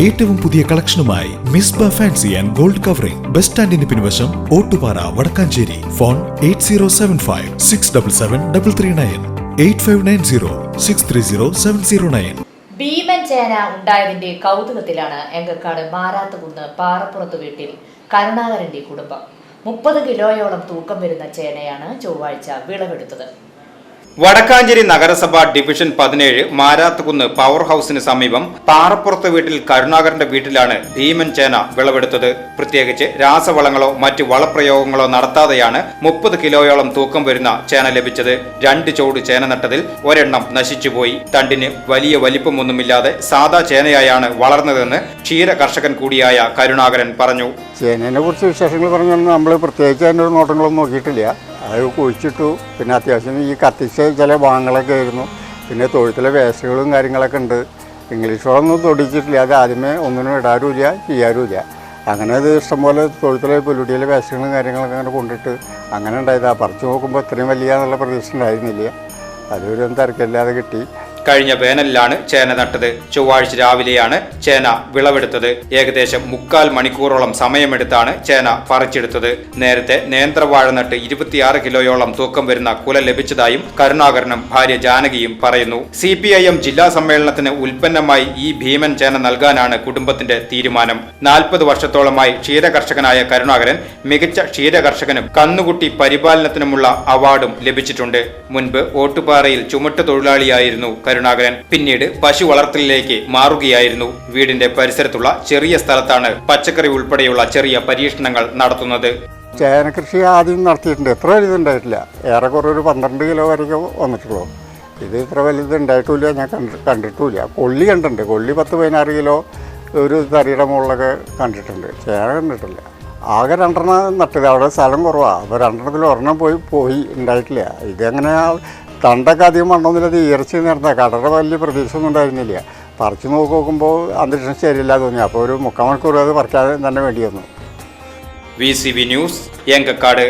ഏറ്റവും പുതിയ കളക്ഷനുമായി Misba fancy and gold covering. Bus സ്റ്റാൻഡിന് പിൻവശം Ottupara Vadakkanchery. Phone eight zero seven five six double seven double three nine. Eight five nine zero six three zero seven zero nine. ഭീമൻ ചേന ഉണ്ടായതിന്റെ കൗതുകത്തിലാണ് എങ്കക്കാട് മാരാത്തുകുന്ന് പാറപ്പുറത്ത് വീട്ടിൽ കരുണാകരന്റെ കുടുംബം. മുപ്പത് കിലോയോളം തൂക്കം വരുന്ന ചേനയാണ് ചൊവ്വാഴ്ച വിളവെടുത്തത്. വടക്കാഞ്ചേരി നഗരസഭ ഡിവിഷൻ പതിനേഴ് മാരാത്തുകുന്ന് പവർ ഹൌസിന് സമീപം പാറപ്പുറത്ത് വീട്ടിൽ കരുണാകരന്റെ വീട്ടിലാണ് ഭീമൻ ചേന വിളവെടുത്തത്. പ്രത്യേകിച്ച് രാസവളങ്ങളോ മറ്റ് വളപ്രയോഗങ്ങളോ നടത്താതെയാണ് മുപ്പത് കിലോയോളം തൂക്കം വരുന്ന ചേന ലഭിച്ചത്. രണ്ട് ചോട് ചേന നട്ടതിൽ ഒരെണ്ണം നശിച്ചുപോയി. തണ്ടിന് വലിയ വലിപ്പമൊന്നുമില്ലാതെ സാധാ ചേനയായാണ് വളർന്നതെന്ന് ക്ഷീര കർഷകൻ കൂടിയായ കരുണാകരൻ പറഞ്ഞു. ചേനയെ കുറിച്ച് വിശേഷങ്ങൾ പറഞ്ഞു നമ്മൾ പ്രത്യേകിച്ച് അതിന്റെ നോട്ടങ്ങളൊന്നും നോക്കിയിട്ടില്ല. അത് കുഴിച്ചിട്ടു. പിന്നെ അത്യാവശ്യം ഈ കത്തിച്ച ചില ഭാഗങ്ങളൊക്കെ ആയിരുന്നു. പിന്നെ തൊഴുത്തിലെ വേസ്റ്റുകളും കാര്യങ്ങളൊക്കെ ഉണ്ട്. ഇംഗ്ലീഷ് വളമൊന്നും തൊടിച്ചിട്ടില്ല. അത് ആദ്യമേ ഒന്നിനും ഇടാറുമില്ല ചെയ്യാറുമില്ല. അങ്ങനെ അത് ഇഷ്ടംപോലെ തൊഴുത്തിലെ പുല്ലുടിയിലെ വേസ്റ്റുകളും കാര്യങ്ങളൊക്കെ അങ്ങനെ കൊണ്ടിട്ട് അങ്ങനെ ഉണ്ടായതാണ് പറിച്ചു നോക്കുമ്പോൾ ഇത്രയും വലിയ എന്നുള്ള പ്രതീക്ഷ ഉണ്ടായിരുന്നില്ല. അതൊരു തിരക്കില്ലാതെ കിട്ടി. കഴിഞ്ഞ വേനലിലാണ് ചേന നട്ടത്. ചൊവ്വാഴ്ച രാവിലെയാണ് ചേന വിളവെടുത്തത്. ഏകദേശം മുക്കാൽ മണിക്കൂറോളം സമയമെടുത്താണ് ചേന പറിച്ചെടുത്തത്. നേരത്തെ നേന്ത്രവാഴ നട്ട് ഇരുപത്തിയാറ് കിലോയോളം തൂക്കം വരുന്ന കുല ലഭിച്ചതായും കരുണാകരനും ഭാര്യ ജാനകിയും പറയുന്നു. സി ജില്ലാ സമ്മേളനത്തിന് ഉൽപ്പന്നമായി ഈ ഭീമൻ ചേന നൽകാനാണ് കുടുംബത്തിന്റെ തീരുമാനം. നാൽപ്പത് വർഷത്തോളമായി ക്ഷീരകർഷകനായ കരുണാകരൻ മികച്ച ക്ഷീരകർഷകനും കന്നുകുട്ടി പരിപാലനത്തിനുമുള്ള അവാർഡും ലഭിച്ചിട്ടുണ്ട്. മുൻപ് ഓട്ടുപാറയിൽ ചുമട്ട് തൊഴിലാളിയായിരുന്നു കരുണാകരൻ പിന്നീട് പശു വളർത്തലിലേക്ക് മാറുകയായിരുന്നു. വീടിന്റെ പരിസരത്തുള്ള ചെറിയ സ്ഥലത്താണ് പച്ചക്കറി ഉൾപ്പെടെയുള്ള ചെറിയ പരീക്ഷണങ്ങൾ നടത്തുന്നത്. ചേന കൃഷി ആദ്യം നടത്തിയിട്ടുണ്ട്. എത്ര വലുതുണ്ടായിട്ടില്ല ഏറെക്കുറെ ഒരു പന്ത്രണ്ട് കിലോ വരെയൊക്കെ വന്നിട്ടുള്ളൂ. ഇത് ഇത്ര വലുത് ഉണ്ടായിട്ടില്ല. ഞാൻ കണ്ടി കണ്ടിട്ടുമില്ല കൊള്ളി കണ്ടിട്ടുണ്ട്. കൊള്ളി പത്ത് പതിനാറ് കിലോ ഒരു തറിയുടെ മുകളിലൊക്കെ കണ്ടിട്ടുണ്ട്. ചേന കണ്ടിട്ടില്ല. ആകെ രണ്ടെണ്ണം നട്ടത്. അവിടെ സ്ഥലം കുറവാണ് അപ്പോൾ രണ്ടെണ്ണത്തിൽ ഒരെണ്ണം പോയി പോയി ഉണ്ടായിട്ടില്ല. ഇതങ്ങനെ തണ്ടൊക്കെ അധികം മണ്ണൊന്നുമില്ല ഇറച്ചി നേരത്തെ. കടയുടെ വലിയ പ്രതീക്ഷ ഒന്നും ഉണ്ടായിരുന്നില്ല. പറിച്ചു നോക്കി നോക്കുമ്പോൾ അന്തരീക്ഷം ശരിയില്ല തോന്നി. അപ്പോൾ ഒരു മുക്കാൽ മണിക്കൂർ അത് പറിക്കാതെ തന്നെ വേണ്ടി വന്നു. V C B news Engakkad.